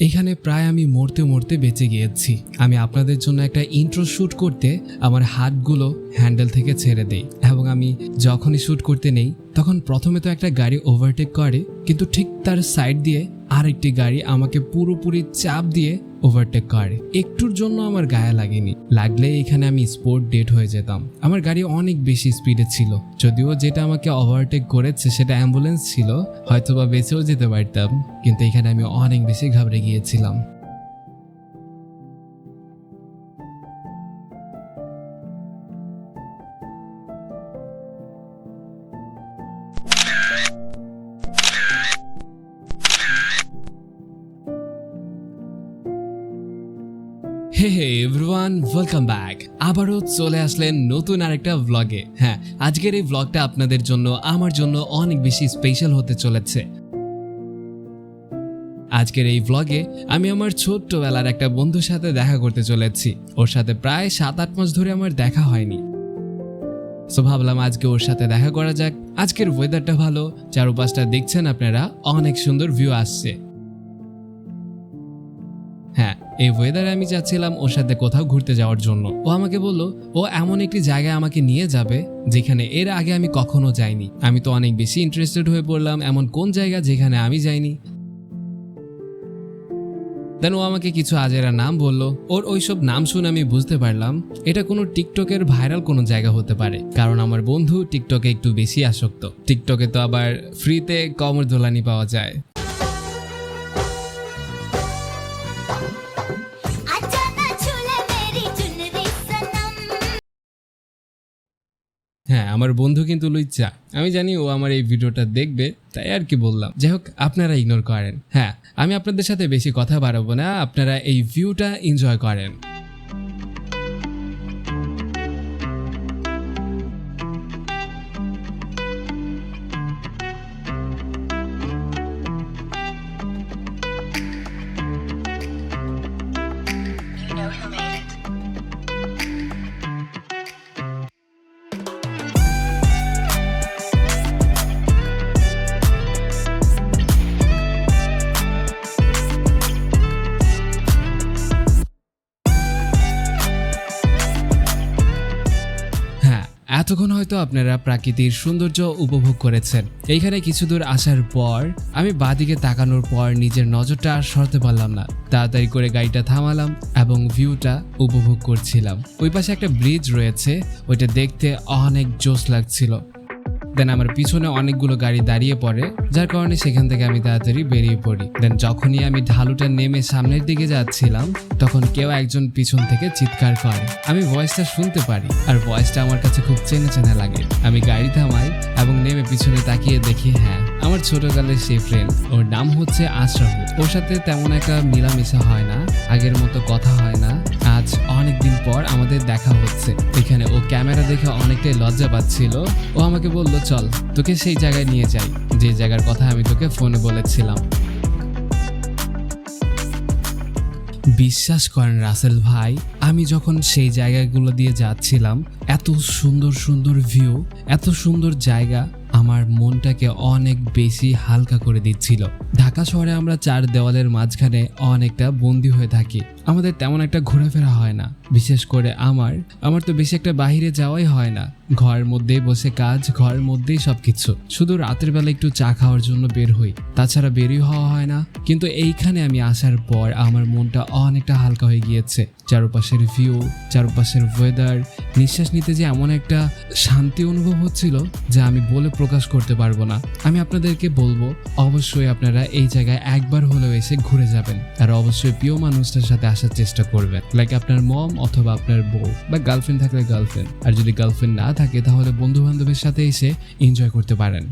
এখানে প্রায় আমি মরতে মরতে বেঁচে গিয়েছি। আমি আপনাদের জন্য একটা ইন্ট্রো শ্যুট করতে আমার হাতগুলো হ্যান্ডেল থেকে ছেড়ে দেই এবং আমি যখনই শ্যুট করতে নেই তখন প্রথমে তো একটা গাড়ি ওভারটেক করে, কিন্তু ঠিক তার সাইড দিয়ে আরেকটি গাড়ি আমাকে পুরোপুরি চাপ দিয়ে ওভারটেক করে। একটুর জন্য আমার গায়ে লাগেনি। লাগলে এখানে আমি স্পোর্ট ডেট হয়ে যেতাম। আমার গাড়ি অনেক বেশি স্পিডে ছিল। যদিও যেটা আমাকে ওভারটেক করেছে সেটা অ্যাম্বুলেন্স ছিল, হয়তোবা বেঁচেও যেতে পারতাম, কিন্তু এখানে আমি অনেক বেশি ঘাবড়ে গিয়েছিলাম। Hey hey everyone welcome back আবারও চলে আসলেন নতুন আরেকটা ভ্লগে হ্যাঁ আজকের এই ভ্লগটা আপনাদের জন্য, আমার জন্য অনেক বেশি স্পেশাল হতে চলেছে। আজকের এই ভ্লগে আমি আমার ছোট্টবেলার একটা বন্ধুর সাথে দেখা করতে চলেছি। ওর সাথে প্রায় সাত আট মাস ধরে আমার দেখা হয়নি। সো ভাবলাম আজকে ওর সাথে দেখা করা যাক। আজকের ওয়েদারটা ভালো, চারপাশটা দেখছেন আপনারা, অনেক সুন্দর ভিউ আসছে। এই ওয়েদারে আমি যাচ্ছিলাম ওর সাথে কোথাও ঘুরতে যাওয়ার জন্য। ও আমাকে বলল, ও এমন একটি জায়গায় আমাকে নিয়ে যাবে, যেখানে এর আগে আমি কখনো যাইনি। আমি তো অনেক বেশি ইন্টারেস্টেড হয়ে পড়লাম, এমন কোন জায়গা যেখানে আমি যাইনি? দেন ও আমাকে কিছু আজেরা নাম বলল। ওর ওইসব নাম শুনে আমি বুঝতে পারলাম, এটা কোনো টিকটকের ভাইরাল কোনো জায়গা হতে পারে। কারণ আমার বন্ধু টিকটকে একটু বেশি আসক্ত। টিকটকে তো আবার ফ্রিতে কমর দোলানি পাওয়া যায়। হ্যাঁ আমার বন্ধু কিন্তু লুইচা আমি জানি ও আমার এই ভিডিওটা দেখবে, তাই আর কি বললাম। যাই হোক, আপনারা ইগনোর করেন। হ্যাঁ আমি আপনাদের সাথে বেশি কথা বাড়াবো না, আপনারা এই ভিউটা এনজয় করেন। হয়তো আপনারা প্রাকৃতির সৌন্দর্য উপভোগ করেছেন। এইখানে কিছু দূর আসার পর, আমি বাদিকে তাকানোর পর নিজের নজরটা আর সরতে পারলাম না। তাড়াতাড়ি করে গাড়িটা থামালাম এবং ভিউটা উপভোগ করছিলাম। ওই পাশে একটা ব্রিজ রয়েছে, ওইটা দেখতে অনেক জোশ লাগছিল। দেন আমার পিছনে অনেকগুলো গাড়ি দাঁড়িয়ে পড়ে, যার কারণে সেখান থেকে আমি তাড়াতাড়ি বেরিয়ে পড়ি। দেন যখনই আমি ঢালুটা নেমে সামনের দিকে যাচ্ছিলাম, তখন কেউ একজন পিছন থেকে চিৎকার করে। আমি ভয়েসটা শুনতে পারি, আর ভয়েসটা আমার কাছে খুব চেনা চেনা লাগে। আমি গাড়ি থামাই এবং নেমে পিছনে তাকিয়ে দেখি হ্যাঁ আমার ছোটকালের সেই ফ্রেন্ড ওর নাম হচ্ছে আশরাফ ওর সাথে তেমন একটা মিলামিশা হয় না, আগের মতো কথা হয় না। আজ অনেক দিন পর আমাদের দেখা হচ্ছে। এখানে ও ক্যামেরা দেখে অনেকটাই লজ্জা পাচ্ছিল। ও আমাকে বলল, চল, তোকে সেই জায়গায় নিয়ে যাই। যে জায়গার কথা আমি তোকে ফোনে বলেছিলাম। বিশ্বাস করেন রাসেল ভাই, আমি যখন সেই জায়গাগুলো দিয়ে যাচ্ছিলাম, এত সুন্দর সুন্দর ভিউ এত সুন্দর জায়গা আমার মনটাকে অনেক বেশি হালকা করে দিচ্ছিল। ঢাকা শহরে আমরা চার দেওয়ালের মাঝখানে অনেকটা বন্দি হয়ে থাকি। আমাদের তেমন একটা ঘোরাফেরা হয় না। বিশেষ করে আমার। আমার তো বেশি একটা বাহিরে যাওয়াই হয় না। ঘরের মধ্যেই বসে কাজ, ঘরের মধ্যেই সবকিছু। শুধু রাতের বেলা একটু চা খাওয়ার জন্য বের হই। তাছাড়া বেরই হওয়া হয় না। কিন্তু এইখানে আমি আসার পর আমার মনটা অনেকটা হালকা হয়ে গিয়েছে। চারপাশের ভিউ চারপাশের ওয়েদার নিঃশ্বাস নিতে যে এমন একটা শান্তি অনুভব হচ্ছিল যা আমি বলে প্রকাশ করতে পারব না। আমি আপনাদেরকে বলব, অবশ্যই আপনারা এই জায়গায় একবার হলেও এসে ঘুরে যাবেন। আর অবশ্যই প্রিয় মানুষটার সাথে আসার চেষ্টা করবেন। লাইক আপনার মম অথবা আপনার বউ বা গার্লফ্রেন্ড থাকলে গার্লফ্রেন্ড আর যদি গার্লফ্রেন্ড না থাকে, তাহলে বন্ধু বান্ধবের সাথে এসে এনজয় করতে পারেন।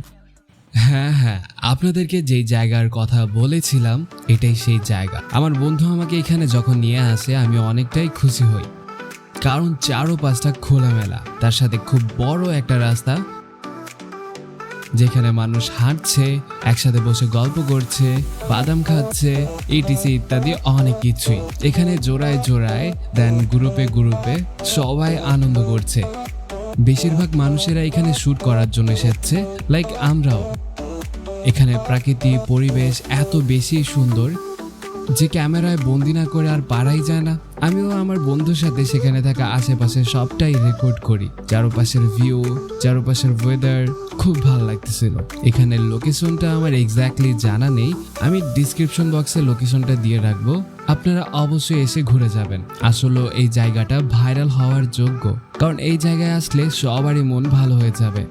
হ্যাঁ হ্যাঁ আপনাদেরকে যেই জায়গার কথা বলেছিলাম, এটাই সেই জায়গা। আমার বন্ধু আমাকে এখানে যখন নিয়ে আসে, আমি অনেকটাই খুশি হই। কারণ চারো পাঁচটা খোলামেলা, তার সাথে খুব বড় একটা রাস্তা, যেখানে মানুষ হাঁটছে, একসাথে বসে গল্প করছে, বাদাম খাচ্ছে ইটিসি ইত্যাদি অনেক কিছুই। এখানে জোড়ায় জোড়ায় দেন গ্রুপে গ্রুপে সবাই আনন্দ করছে। বেশিরভাগ মানুষেরা এখানে শ্যুট করার জন্য এসেছে লাইক আমরাও। এখানে প্রাকৃতিক পরিবেশ এত বেশি সুন্দর যে ক্যামেরায় বন্দি না করে আর পারাই যায় না। আমিও আমার বন্ধুর সাথে সেখানে থাকা আশেপাশে সবটাই রেকর্ড করি। চারপাশের ভিউ চারপাশের ওয়েদার খুব ভালো লাগতেছিল। এখানের লোকেশনটা আমার এক্স্যাক্টলি জানা নেই। আমি ডিসক্রিপশন বক্সে লোকেশনটা দিয়ে রাখব। আপনারা অবশ্যই এসে ঘুরে যাবেন। আসলে এই জায়গাটা ভাইরাল হওয়ার যোগ্য। কারণ এই জায়গায় আসলে সবারই মন ভালো হয়ে যাবে।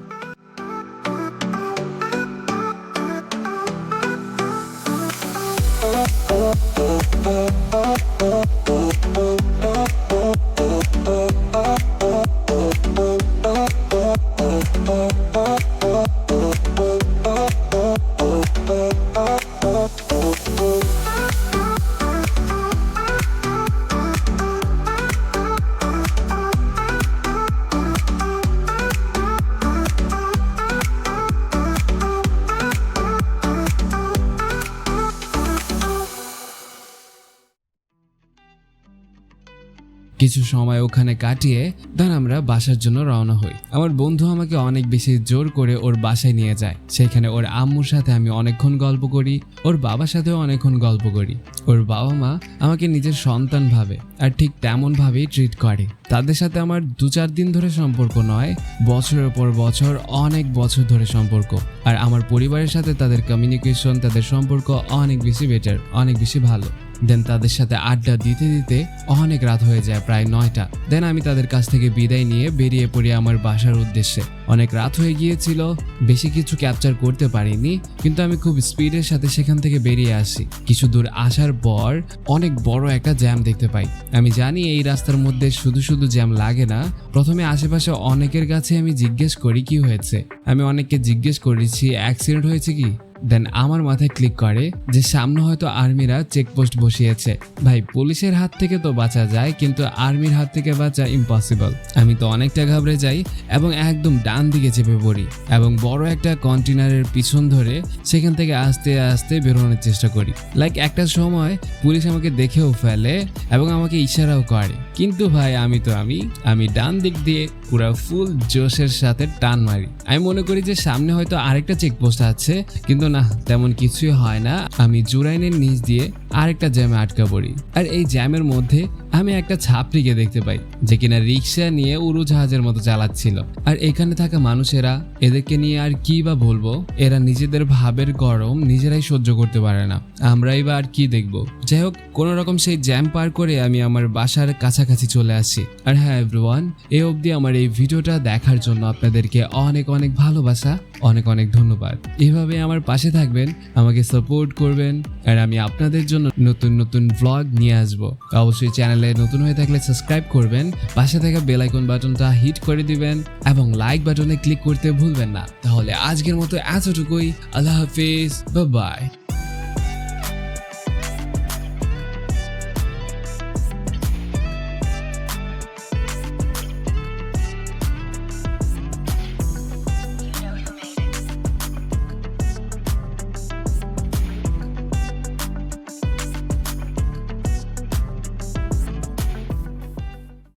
কিছু সময় ওখানে কাটিয়ে দেন আমরা বাসার জন্য রওনা হই। আমার বন্ধু আমাকে অনেক বেশি জোর করে ওর বাসায় নিয়ে যায়। সেখানে ওর আম্মুর সাথে আমি অনেকক্ষণ গল্প করি, ওর বাবার সাথেও অনেকক্ষণ গল্প করি। ওর বাবা মা আমাকে নিজের সন্তান ভাবে আর ঠিক তেমন ভাবেই ট্রিট করে। তাদের সাথে আমার দু চার দিন ধরে সম্পর্ক নয়, বছরের পর বছর অনেক বছর ধরে সম্পর্ক। আর আমার পরিবারের সাথে তাদের কমিউনিকেশন তাদের সম্পর্ক অনেক বেশি বেটার অনেক বেশি ভালো। দেন তাদের সাথে আড্ডা দিতে দিতে অনেক রাত হয়ে যায়, প্রায় নয়টা। দেন আমি তাদের কাছ থেকে বিদায় নিয়ে বেরিয়ে পড়ি আমার বাসার উদ্দেশ্যে। অনেক রাত হয়ে গিয়েছিল, বেশি কিছু ক্যাপচার করতে পারিনি, কিন্তু আমি খুব স্পিডের সাথে সেখান থেকে বেরিয়ে আসি। কিছু দূর আসার পর অনেক বড় একটা জ্যাম দেখতে পাই। আমি জানি এই রাস্তার মধ্যে শুধু শুধু জ্যাম লাগে না, প্রথমে আশেপাশে অনেকের কাছে আমি জিজ্ঞেস করি কি হয়েছে। আমি অনেককে জিজ্ঞেস করেছি অ্যাক্সিডেন্ট হয়েছে কি? দেন আমার মাথায় ক্লিক করে যে সামনে হয়তো আর্মিরা চেকপোস্ট বসিয়েছে। ভাই, পুলিশের হাত থেকে তো বাঁচা যায়, কিন্তু আর্মির হাত থেকে বাঁচা ইম্পসিবল আমি তো অনেকটা ঘাবড়ে যাই এবং একদম ডান দিকে চেপে পড়ি এবং বড় একটা কন্টেনারের পিছন ধরে সেখান থেকে আস্তে আস্তে বেরোনোর চেষ্টা করি। লাইক একটা সময় পুলিশ আমাকে দেখেও ফেলে এবং আমাকে ইশারাও করে। কিন্তু ভাই, আমি তো আমি আমি ডান দিক দিয়ে পুরো ফুল জোশের সাথে টান মারি। আমি মনে করি যে সামনে হয়তো আরেকটা চেকপোস্ট আছে, কিন্তু না, তেমন কিছুই হয় না। আমি জুরাইনের নিচ দিয়ে আরেকটা জ্যামে আটকা পড়ি। আর এই জ্যামের মধ্যে আমি একটা ছাপড়িকে দেখতে পাই, যে কিনা রিক্সা নিয়ে উড়োজাহাজের মতো চালাচ্ছিল। আর এখানে থাকা মানুষেরা এদেরকে নিয়ে আর কি বা বলব? এরা নিজেদের ভাবের গরম নিজেরাই সহ্য করতে পারে না। আমরাই বা আর কি দেখব? যাই হোক, কোনো রকম সেই জ্যাম পার করে আমি আমার বাসার কাছাকাছি চলে আসি। আর হ্যাঁ এভরিওয়ান এই অবধি আমার এই ভিডিওটা দেখার জন্য আপনাদেরকে অনেক অনেক ভালোবাসা, অনেক অনেক ধন্যবাদ। এভাবে আমার পাশে থাকবেন, আমাকে সাপোর্ট করবেন, আর আমি আপনাদের জন্য নতুন নতুন ভ্লগ নিয়ে আসব। অবশ্যই চ্যানেলে নতুন হয়ে থাকলে সাবস্ক্রাইব করবেন, পাশে থাকা বেল আইকন বাটনটা হিট করে দিবেন, এবং লাইক বাটনে ক্লিক করতে ভুলবেন না। তাহলে আজকের মতো এতটুকুই। আল্লাহ হাফিজ। বাই